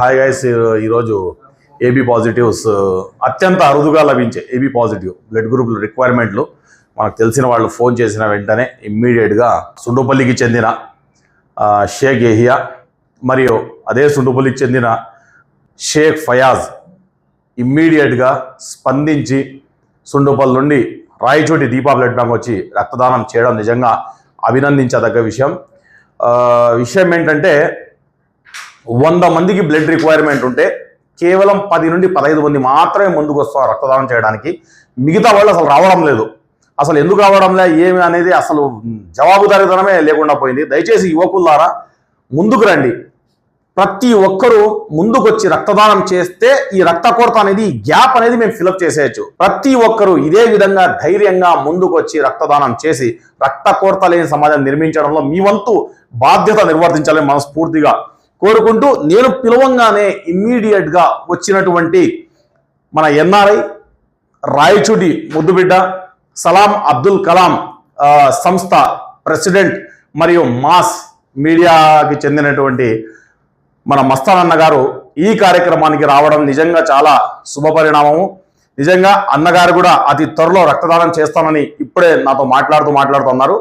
Hi guys ఈరోజు AB positives uh, అత్యంత అరుదుగా లభించే ఏబీ పాజిటివ్ బ్లడ్ గ్రూప్ రిక్వైర్మెంట్లు మనకు తెలిసిన వాళ్ళు ఫోన్ చేసిన వెంటనే ఇమ్మీడియట్గా సుండుపల్లికి చెందిన షేక్ ఎహియా మరియు అదే సుండుపల్లికి చెందిన షేక్ ఫయాజ్ ఇమ్మీడియట్గా స్పందించి సుండుపల్లి నుండి రాయచోటి దీపా బ్లడ్ బ్యాంక్ వచ్చి రక్తదానం చేయడం నిజంగా అభినందించదగ్గ విషయం. విషయం ఏంటంటే వంద మందికి బ్లడ్ రిక్వైర్మెంట్ ఉంటే కేవలం పది నుండి పదహైదు మంది మాత్రమే ముందుకు వస్తారు రక్తదానం చేయడానికి. మిగతా వాళ్ళు అసలు రావడం లేదు. అసలు ఎందుకు రావడం లే ఏమి అనేది అసలు జవాబుదారీతనమే లేకుండా పోయింది. దయచేసి యువకుల ద్వారా ముందుకు రండి. ప్రతి ఒక్కరూ ముందుకొచ్చి రక్తదానం చేస్తే ఈ రక్త కొరత అనేది గ్యాప్ అనేది మేము ఫిలప్ చేసేయచ్చు. ప్రతి ఒక్కరూ ఇదే విధంగా ధైర్యంగా ముందుకొచ్చి రక్తదానం చేసి రక్త కొరత లేని సమాజం నిర్మించడంలో మీ వంతు బాధ్యత నిర్వర్తించాలని మనస్ఫూర్తిగా కోరుకుంటూ నేను పిలవంగానే ఇమ్మీడియట్గా వచ్చినటువంటి మన ఎన్ఆర్ఐ రాయచూటి ముద్దుబిడ్డ సలాం అబ్దుల్ కలాం సంస్థ ప్రెసిడెంట్ మరియు మాస్ మీడియాకి చెందినటువంటి మన మస్తానన్న గారు ఈ కార్యక్రమానికి రావడం నిజంగా చాలా శుభ పరిణామము. నిజంగా అన్నగారు కూడా అతి త్వరలో రక్తదానం చేస్తానని ఇప్పుడే నాతో మాట్లాడుతూ మాట్లాడుతున్నారు